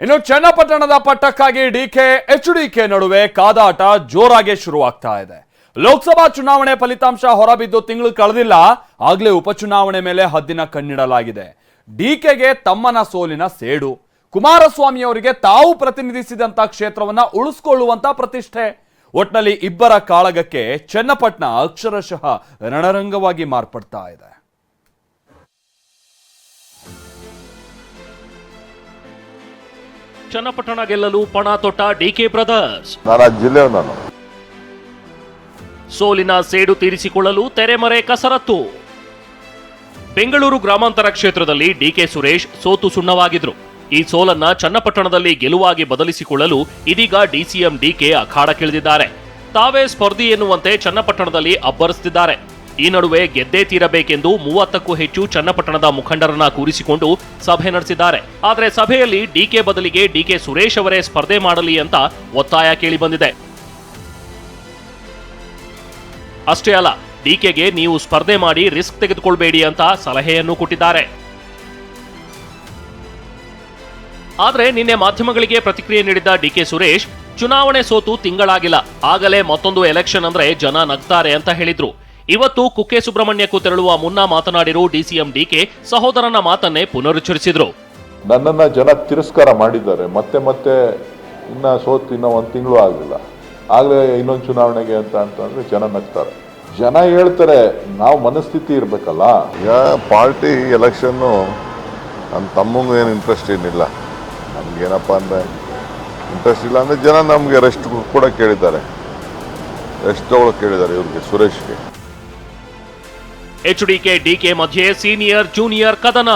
ಇನ್ನು ಚನ್ನಪಟ್ಟಣದ ಪಟ್ಟಕ್ಕಾಗಿ ಡಿಕೆ ಎಚ್ ಡಿಕೆ ನಡುವೆ ಕಾದಾಟ ಜೋರಾಗಿ ಶುರುವಾಗ್ತಾ ಇದೆ. ಲೋಕಸಭಾ ಚುನಾವಣೆ ಫಲಿತಾಂಶ ಹೊರಬಿದ್ದು ತಿಂಗಳು ಕಳೆದಿಲ್ಲ. ಆಗ್ಲೇ ಉಪಚುನಾವಣೆ ಮೇಲೆ ಹದ್ದಿನ ಕಣ್ಣಿಡಲಾಗಿದೆ. ಡಿಕೆಗೆ ತಮ್ಮನ ಸೋಲಿನ ಸೇಡು. ಕುಮಾರಸ್ವಾಮಿ ಅವರಿಗೆ ತಾವು ಪ್ರತಿನಿಧಿಸಿದಂತ ಕ್ಷೇತ್ರವನ್ನ ಉಳಿಸ್ಕೊಳ್ಳುವಂತ ಪ್ರತಿಷ್ಠೆ. ಒಟ್ನಲ್ಲಿ ಇಬ್ಬರ ಕಾಳಗಕ್ಕೆ ಚನ್ನಪಟ್ಟಣ ಅಕ್ಷರಶಃ ರಣರಂಗವಾಗಿ ಮಾರ್ಪಡ್ತಾ ಇದೆ. ಚನ್ನಪಟ್ಟಣ ಗೆಲ್ಲಲು ಪಣ ತೊಟ್ಟ ಡಿಕೆ ಬ್ರದರ್ಸ್. ನಾನು ಸೋಲಿನ ಸೇಡು ತೀರಿಸಿಕೊಳ್ಳಲು ತೆರೆಮರೆ ಕಸರತ್ತು. ಬೆಂಗಳೂರು ಗ್ರಾಮಾಂತರ ಕ್ಷೇತ್ರದಲ್ಲಿ ಡಿಕೆ ಸುರೇಶ್ ಸೋತು ಸುಣ್ಣವಾಗಿದ್ರು. ಈ ಸೋಲನ್ನ ಚನ್ನಪಟ್ಟಣದಲ್ಲಿ ಗೆಲುವಾಗಿ ಬದಲಿಸಿಕೊಳ್ಳಲು ಇದೀಗ ಡಿಸಿಎಂ ಡಿಕೆ ಅಖಾಡಕ್ಕಿಳಿದಿದ್ದಾರೆ ತಾವೇ ಸ್ಪರ್ಧಿ ಎನ್ನುವಂತೆ ಚನ್ನಪಟ್ಟಣದಲ್ಲಿ ಅಬ್ಬರಿಸುತ್ತಿದ್ದಾರೆ ಈ ನಡುವೆ ಗೆದ್ದೇ ತೀರಬೇಕೆಂದು ಮೂವತ್ತಕ್ಕೂ ಹೆಚ್ಚು ಚನ್ನಪಟ್ಟಣದ ಮುಖಂಡರನ್ನ ಕೂರಿಸಿಕೊಂಡು ಸಭೆ ನಡೆಸಿದ್ದಾರೆ. ಆದರೆ ಸಭೆಯಲ್ಲಿ ಡಿಕೆ ಬದಲಿಗೆ ಡಿಕೆ ಸುರೇಶ್ ಅವರೇ ಸ್ಪರ್ಧೆ ಮಾಡಲಿ ಅಂತ ಒತ್ತಾಯ ಕೇಳಿಬಂದಿದೆ. ಅಷ್ಟೇ ಅಲ್ಲ ಡಿಕೆಗೆ ನೀವು ಸ್ಪರ್ಧೆ ಮಾಡಿ ರಿಸ್ಕ್ ತೆಗೆದುಕೊಳ್ಬೇಡಿ ಅಂತ ಸಲಹೆಯನ್ನು ಕೊಟ್ಟಿದ್ದಾರೆ. ಆದರೆ ನಿನ್ನೆ ಮಾಧ್ಯಮಗಳಿಗೆ ಪ್ರತಿಕ್ರಿಯೆ ನೀಡಿದ್ದ ಡಿಕೆ ಸುರೇಶ್, ಚುನಾವಣೆ ಸೋತು ತಿಂಗಳಾಗಿಲ್ಲ, ಆಗಲೇ ಮತ್ತೊಂದು ಎಲೆಕ್ಷನ್ ಅಂದ್ರೆ ಜನ ನಗ್ತಾರೆ ಅಂತ ಹೇಳಿದ್ರು. ಇವತ್ತು ಕುಕ್ಕೆ ಸುಬ್ರಹ್ಮಣ್ಯಕ್ಕೂ ತೆರಳುವ ಮುನ್ನ ಮಾತನಾಡಿರೋ ಡಿಸಿಎಂ ಡಿಕೆ ಸಹೋದರನ ಮಾತನ್ನೇ ಪುನರುಚ್ಚರಿಸಿದ್ರು. ನನ್ನನ್ನು ಜನ ತಿರಸ್ಕಾರ ಮಾಡಿದ್ದಾರೆ. ಮತ್ತೆ ಮತ್ತೆ ಇನ್ನ ಸೋತು ಇನ್ನೂ ಒಂದು ತಿಂಗಳು ಆಗಲಿಲ್ಲ. ಆಗಲೇ ಇನ್ನೊಂದು ಚುನಾವಣೆಗೆ ಅಂತ ಅಂತಂದ್ರೆ ಜನ ನಗ್ತಾರೆ ಜನ ಹೇಳ್ತಾರೆ ನಾವು ಮನಸ್ಥಿತಿ ಇರಬೇಕಲ್ಲ? ಈಗ ಪಾರ್ಟಿ ಎಲೆಕ್ಷನ್ನು ನನ್ನ ತಮ್ಮಂಗೂ ಏನು ಇಂಟ್ರೆಸ್ಟ್ ಏನಿಲ್ಲ. ನಮಗೇನಪ್ಪ ಅಂದರೆ ಇಂಟ್ರೆಸ್ಟ್ ಇಲ್ಲ ಅಂದರೆ ಜನ ನಮಗೆ ರೆಸ್ಟ್ ಕೂಡ ಕೇಳಿದ್ದಾರೆ. ರೆಸ್ಟ್ ತೊಗೊಳಕ್ಕೆ ಕೇಳಿದ್ದಾರೆ ಇವ್ರಿಗೆ ಸುರೇಶ್ಗೆ. ಎಚ್ಡಿಕೆ ಡಿಕೆ ಮಧ್ಯೆ ಸೀನಿಯರ್ ಜೂನಿಯರ್ ಕದನ.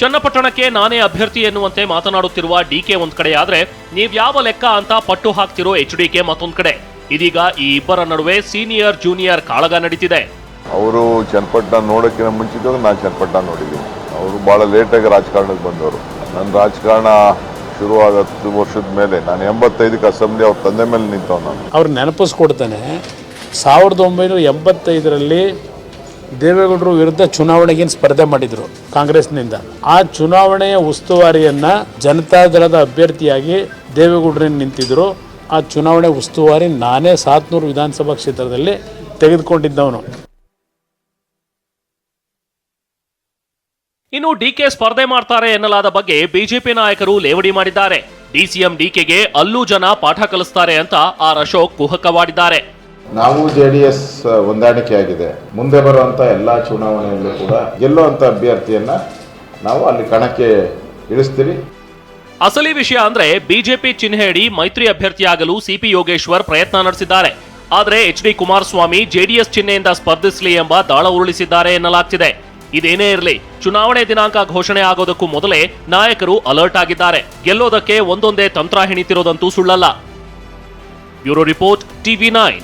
ಚನ್ನಪಟ್ಟಣಕ್ಕೆ ನಾನೇ ಅಭ್ಯರ್ಥಿ ಎನ್ನುವಂತೆ ಮಾತನಾಡುತ್ತಿರುವ ಡಿಕೆ ಒಂದ್ ಕಡೆ ಆದ್ರೆ ನೀವ್ಯಾವ ಲೆಕ್ಕ ಅಂತ ಪಟ್ಟು ಹಾಕ್ತಿರೋ ಎಚ್ಡಿಕೆ ಮತ್ತೊಂದ್ ಕಡೆ. ಇದೀಗ ಈ ಇಬ್ಬರ ನಡುವೆ ಸೀನಿಯರ್ ಜೂನಿಯರ್ ಕಾಳಗ ನಡೀತಿದೆ. ಅವರು ಚನ್ನಪಟ್ಟಣ ನೋಡೋಕ್ಕಿಂತ ಮುಂಚಿತವಾಗಿ ನಾನು ಚನ್ನಪಟ್ಟಣ ನೋಡಿದ್ದೀನಿ. ಅವರು ಭಾಳ ಲೇಟಾಗಿ ರಾಜಕಾರಣಕ್ಕೆ ಬಂದವರು. ನನ್ನ ರಾಜಕಾರಣ ಶುರುವಾದ ಹತ್ತು ವರ್ಷದ ಮೇಲೆ ನಾನು ಎಂಬತ್ತೈದಕ್ಕೆ ಅಸೆಂಬ್ಲಿ ಅವ್ರ ತಂದೆ ಮೇಲೆ ನಿಂತವ್ ನಾನು. ಅವ್ರು ನೆನಪಿಸ್ಕೊಡ್ತಾನೆ ಸಾವಿರದ ಒಂಬೈನೂರ ಎಂಬತ್ತೈದರಲ್ಲಿ ದೇವೇಗೌಡರು ವಿರುದ್ಧ ಚುನಾವಣೆಗೇನು ಸ್ಪರ್ಧೆ ಮಾಡಿದರು ಕಾಂಗ್ರೆಸ್ನಿಂದ. ಆ ಚುನಾವಣೆಯ ಉಸ್ತುವಾರಿಯನ್ನು ಜನತಾದಳದ ಅಭ್ಯರ್ಥಿಯಾಗಿ ದೇವೇಗೌಡರೇ ನಿಂತಿದ್ದರು ಆ ಚುನಾವಣೆ ಉಸ್ತುವಾರಿ ನಾನೇ ಸಾತ್ನೂರು ವಿಧಾನಸಭಾ ಕ್ಷೇತ್ರದಲ್ಲಿ ತೆಗೆದುಕೊಂಡಿದ್ದವನು. ಇನ್ನು ಡಿಕೆ ಸ್ಪರ್ಧೆ ಮಾಡ್ತಾರೆ ಎನ್ನಲಾದ ಬಗ್ಗೆ ಬಿಜೆಪಿ ನಾಯಕರು ಲೇವಡಿ ಮಾಡಿದ್ದಾರೆ. ಡಿಸಿಎಂ ಡಿಕೆಗೆ ಅಲ್ಲೂ ಜನ ಪಾಠ ಕಲಿಸ್ತಾರೆ ಅಂತ ಆರ್ ಅಶೋಕ್ ಕುಹಕವಾಡಿದ್ದಾರೆ ನಾವು ಜೆ ಡಿ ಎಸ್ ಹೊಂದಾಣಿಕೆ ಆಗಿದೆ ಮುಂದೆ ಬರುವಂಥ ಎಲ್ಲ ಚುನಾವಣೆಯಲ್ಲೂ ಕೂಡ ಗೆಲ್ಲುವಂಥ ಅಭ್ಯರ್ಥಿಯನ್ನ ನಾವು ಅಲ್ಲಿ ಕಣಕ್ಕೆ ಇಳಿಸ್ತೀವಿ. ಅಸಲಿ ವಿಷಯ ಅಂದ್ರೆ ಬಿಜೆಪಿ ಚಿಹ್ನೆಯಡಿ ಮೈತ್ರಿ ಅಭ್ಯರ್ಥಿಯಾಗಲು ಸಿಪಿ ಯೋಗೇಶ್ವರ್ ಪ್ರಯತ್ನ ನಡೆಸಿದ್ದಾರೆ. ಆದರೆ ಎಚ್ ಡಿ ಕುಮಾರಸ್ವಾಮಿ ಜೆಡಿಎಸ್ ಚಿಹ್ನೆಯಿಂದ ಸ್ಪರ್ಧಿಸಲಿ ಎಂಬ ದಾಳ ಉರುಳಿಸಿದ್ದಾರೆ ಎನ್ನಲಾಗ್ತಿದೆ. ಇದೇನೇ ಇರಲಿ, ಚುನಾವಣೆ ದಿನಾಂಕ ಘೋಷಣೆ ಆಗೋದಕ್ಕೂ ಮೊದಲೇ ನಾಯಕರು ಅಲರ್ಟ್ ಆಗಿದ್ದಾರೆ. ಗೆಲ್ಲೋದಕ್ಕೆ ಒಂದೊಂದೇ ತಂತ್ರ ಹೆಣಿತಿರೋದಂತೂ ಸುಳ್ಳಲ್ಲ. Bureau report, TV nine.